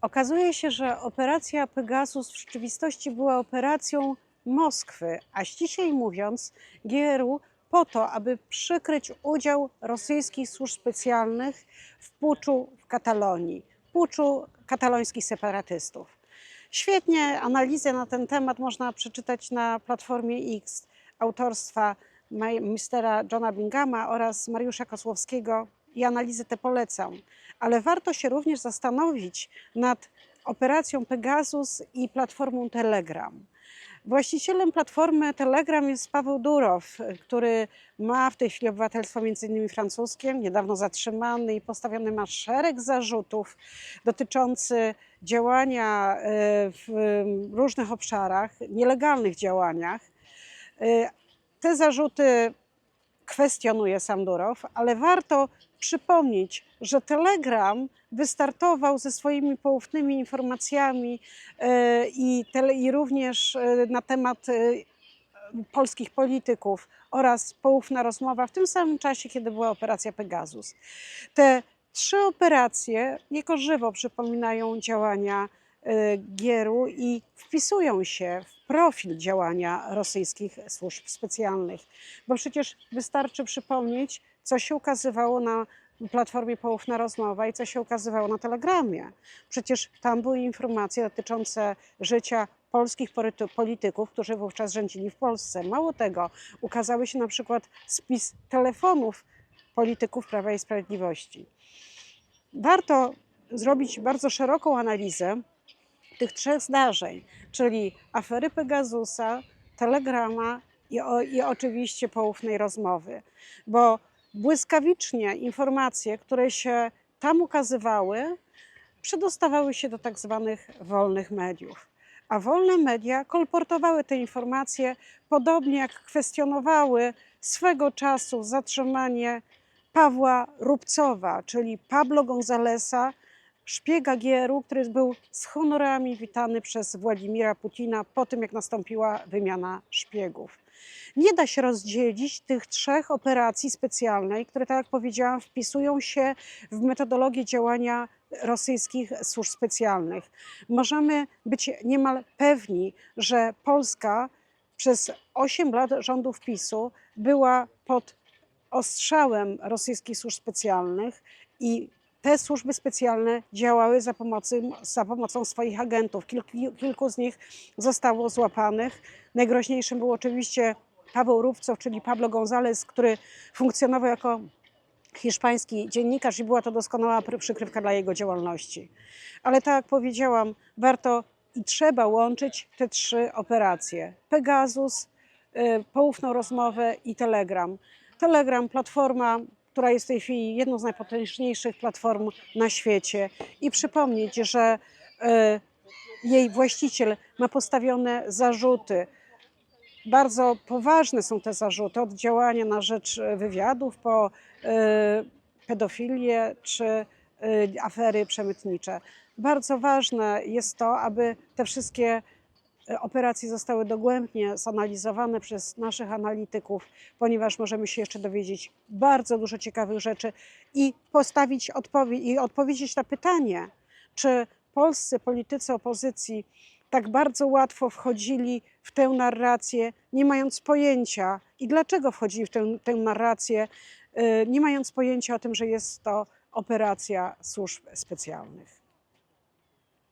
Okazuje się, że operacja Pegasus w rzeczywistości była operacją Moskwy, a ściślej mówiąc GRU po to, aby przykryć udział rosyjskich służb specjalnych w puczu w Katalonii, puczu katalońskich separatystów. Świetnie analizę na ten temat można przeczytać na Platformie X autorstwa mistera Johna Binghama oraz Mariusza Kosłowskiego i analizę tę polecam. Ale warto się również zastanowić nad operacją Pegasus i platformą Telegram. Właścicielem platformy Telegram jest Paweł Durow, który ma w tej chwili obywatelstwo między innymi francuskie, niedawno zatrzymany i postawiony ma szereg zarzutów dotyczących działania e, w różnych obszarach, nielegalnych działaniach. E, Te zarzuty kwestionuje sam Durow, ale warto przypomnieć, że Telegram wystartował ze swoimi poufnymi informacjami e, i, tele, i również e, na temat e, polskich polityków oraz poufna rozmowa w tym samym czasie, kiedy była operacja Pegasus. Te trzy operacje jako żywo przypominają działania Gieru i wpisują się w profil działania rosyjskich służb specjalnych. Bo przecież wystarczy przypomnieć, co się ukazywało na platformie Poufna Rozmowa i co się ukazywało na Telegramie. Przecież tam były informacje dotyczące życia polskich polityków, którzy wówczas rządzili w Polsce. Mało tego, ukazały się na przykład spis telefonów polityków Prawa i Sprawiedliwości. Warto zrobić bardzo szeroką analizę tych trzech zdarzeń, czyli afery Pegasusa, Telegrama i, o, i oczywiście poufnej rozmowy, bo błyskawicznie informacje, które się tam ukazywały, przedostawały się do tak zwanych wolnych mediów. A wolne media kolportowały te informacje, podobnie jak kwestionowały swego czasu zatrzymanie Pawła Rubcowa, czyli Pablo Gonzalesa, szpiega GRU, który był z honorami witany przez Władimira Putina po tym, jak nastąpiła wymiana szpiegów. Nie da się rozdzielić tych trzech operacji specjalnej, które, tak jak powiedziałam, wpisują się w metodologię działania rosyjskich służb specjalnych. Możemy być niemal pewni, że Polska przez 8 lat rządów PiSu była pod ostrzałem rosyjskich służb specjalnych i te służby specjalne działały za pomocą, za pomocą swoich agentów. Kilku, kilku z nich zostało złapanych. Najgroźniejszym był oczywiście Paweł Rubcow, czyli Pablo González, który funkcjonował jako hiszpański dziennikarz i była to doskonała przykrywka dla jego działalności. Ale tak jak powiedziałam, warto i trzeba łączyć te trzy operacje. Pegasus, y, poufną rozmowę i Telegram. Telegram, platforma, która jest w tej chwili jedną z najpotężniejszych platform na świecie. I przypomnieć, że y, jej właściciel ma postawione zarzuty. Bardzo poważne są te zarzuty, od działania na rzecz e, wywiadów po y, pedofilię czy afery przemytnicze. Bardzo ważne jest to, aby te wszystkie e, operacje zostały dogłębnie zanalizowane przez naszych analityków, ponieważ możemy się jeszcze dowiedzieć bardzo dużo ciekawych rzeczy i postawić odpowiedź i odpowiedzieć na pytanie, czy polscy politycy opozycji tak bardzo łatwo wchodzili w tę narrację, nie mając pojęcia i dlaczego wchodzili w tę, tę narrację, y, nie mając pojęcia o tym, że jest to operacja służb specjalnych.